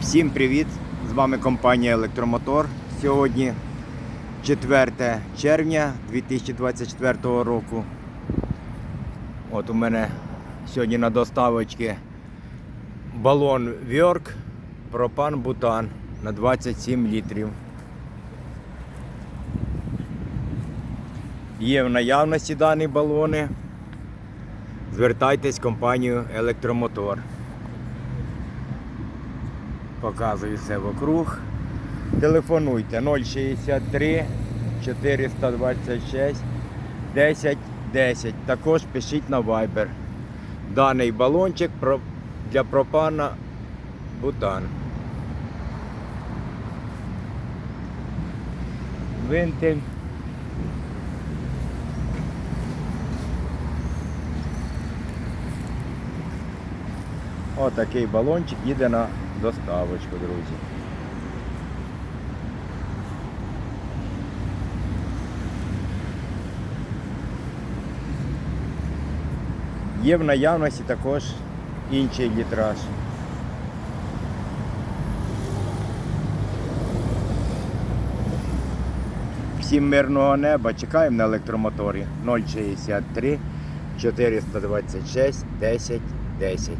Всім привіт! З вами компанія Електромотор. Сьогодні 4 червня 2024 року. От у мене сьогодні на доставочці балон Вьорк пропан бутан на 27 літрів. Є в наявності дані балони. Звертайтесь в компанію Електромотор. Показую все вокруг. Телефонуйте 063 426 10 10. Також пишіть на Viber. Даний балончик для пропана бутан. Вентиль. Отакий балончик їде на доставочку, друзі. Є в наявності також інший літраж. Всім мирного неба. Чекаємо на електромоторі 063 426 10 10.